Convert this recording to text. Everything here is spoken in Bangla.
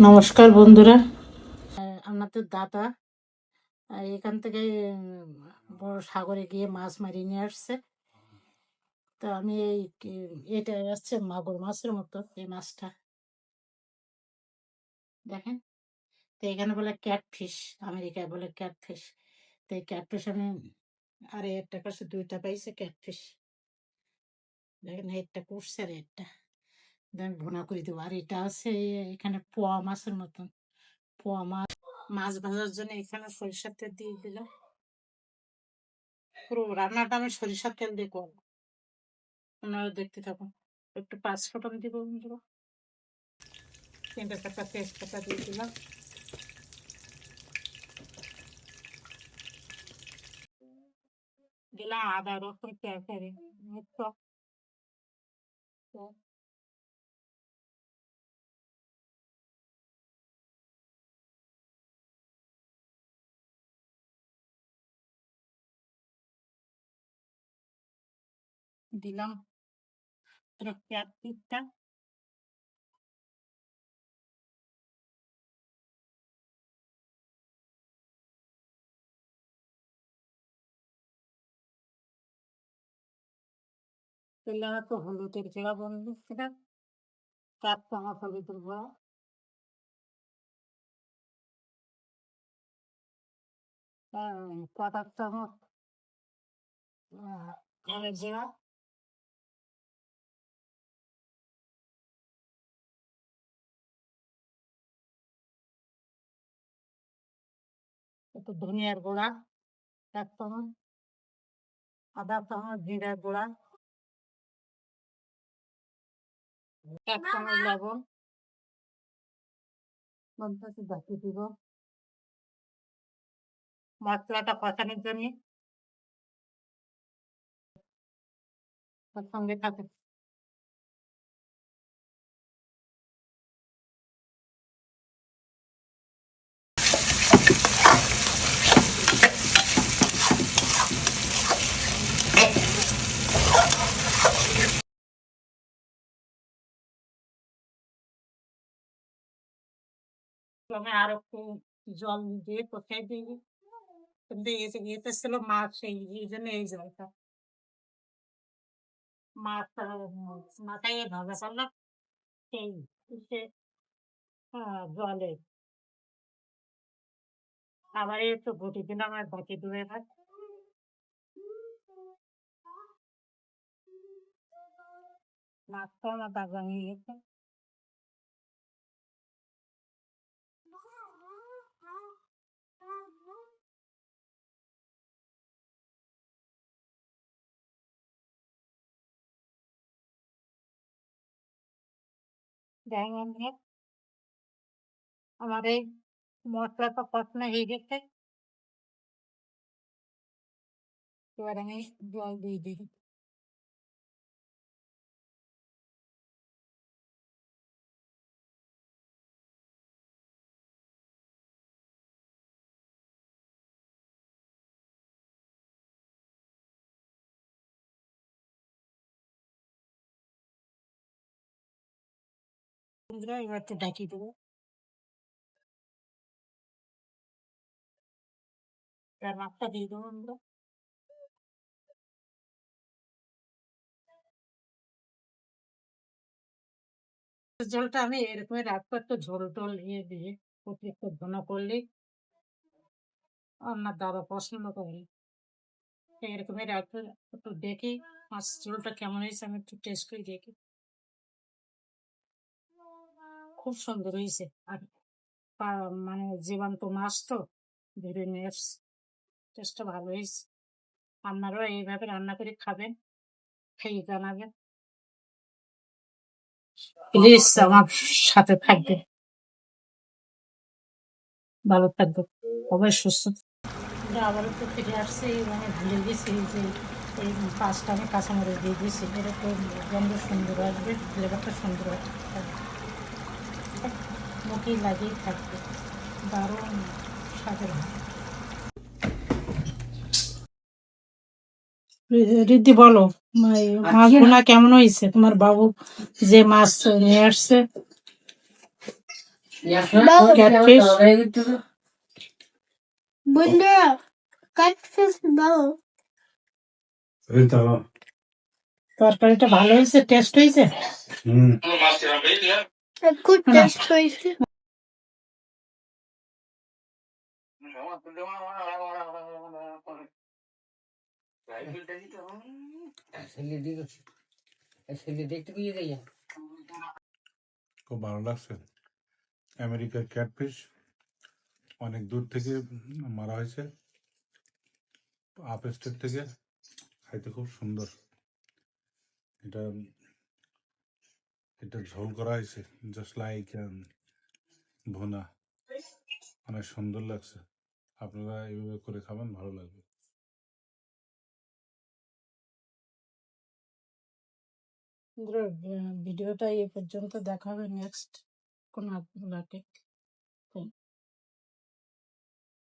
নমস্কার বন্ধুরা। আহ, আমাদের দাদা। এখান থেকে বড় সাগরে গিয়ে মাছ মারিয়ে নিয়ে আসছে। তো আমি এই এটা আসছে মাগুর মাছের মতো এই মাছটা। দেখেন? তো এখানে বলে ক্যাটফিশ আমেরিকায় বলে ক্যাটফিশ। তো এই ক্যাটফিশ আমি আর একটা কাছে দুইটা পাইছে ক্যাটফিশ। দেখেন একটা করছে আর একটা আমি ভুনা করে দেবো। আর এটা আছে এখানে পোয়া মাছের মতন। পোয়া মাছ মাছ ভাজার জন্য এখানে সরিষার তেল দিয়ে দিলাম। পুরো রান্নাটা আমি সরিষার তেল দিয়ে করব। আপনারা দেখতে থাকুন। একটু পাঁচ ফোটন দিব বন্ধুরা। তিনটা চারটা তেজপাতা দিয়ে দিলাম। দিলাম আদা, রসুন তরকারি দিলাম দিলাম হলুদের গুঁড়া বন্ধু সেটা চার চামচ হলুদের গুঁড়া আহ, কটা চামচ আহ, একটু ধনিয়ার গুঁড়া এক চামচ। আদা চামচ জিরার গুঁড়া। এক চামচ লবণ। মধ্যে বাকি দিব। মশলাটা কষানোর জন্য। তার সঙ্গে থাকে। আমি আর একটু জল দিয়ে কোথায় কিন্তু এতে ছিল মাছ এই জন্য এই জলটা মাছ মাথায় ভাজা জলে আবার একটু ঘুটি দিলাম আর বাকি দূরে ভাত মাছটা আমার নিয়ে গেছে দেখেন বন্ধুরা, আমার এই মশলাটা কষানো হয়ে গেছে এবার আমি বন্ধুরা এবার একটু ঢাকি দেবো এবার মাছটা দিয়ে দেবো বন্ধুরা জলটা আমি এরকমই রাখব একটু ঝোল টোল ইয়ে দিয়ে অতিরিক্ত ঘন করলে। আমার দাদা পছন্দ করে এরকমই রাখব একটু দেখি মাছ ঝোলটা কেমন হয়েছে, আমি একটু টেস্ট করে দেখি। খুব সুন্দর হয়েছে আর মানে জীবন্ত মাছ তো, ধরে নিয়ে এসছে টেস্টটা ভালো হয়েছে আপনারাও এইভাবে রান্না করে খাবেন, খেয়ে জানাবেন। প্লিজ আমার সাথে থাকবে ভালো থাকবে সবাই সুস্থ আবারও তো ফিরে আসছি মানে ভুলে গেছি যে এই পাঁচটা আমি কাঁচামরিচ দিয়ে দিয়েছি। এটা তো গন্ধ সুন্দর আসবে ফ্লেভারটা সুন্দর আসবে। মুখেই লাগিয়েই থাকবে দারুণ স্বাদের হয়। রিদ্ধি বলো মাছ ভুনা কেমন হয়েছে তোমার বাবু যে মাছ নিয়ে আসছে ক্যাটফিশ বন্ধুরা কাটফিস দাও এই তো তরকারিটা ভালো হয়েছে টেস্ট হয়েছে হুম খুব টেস্ট হয়েছে খুব ভালো লাগছে আমেরিকার ক্যাটফিশ অনেক দূর থেকে মারা হয়েছে আপ স্টেট থেকে খাইতে খুব সুন্দর এটা এটা ঝোল করা হয়েছে জাস্ট লাইক ভুনা অনেক সুন্দর লাগছে আপনারা এভাবে করে খাবেন ভালো লাগবে। ভিডিওটা এই পর্যন্ত দেখা হবে নেক্সট কোন আপনাকে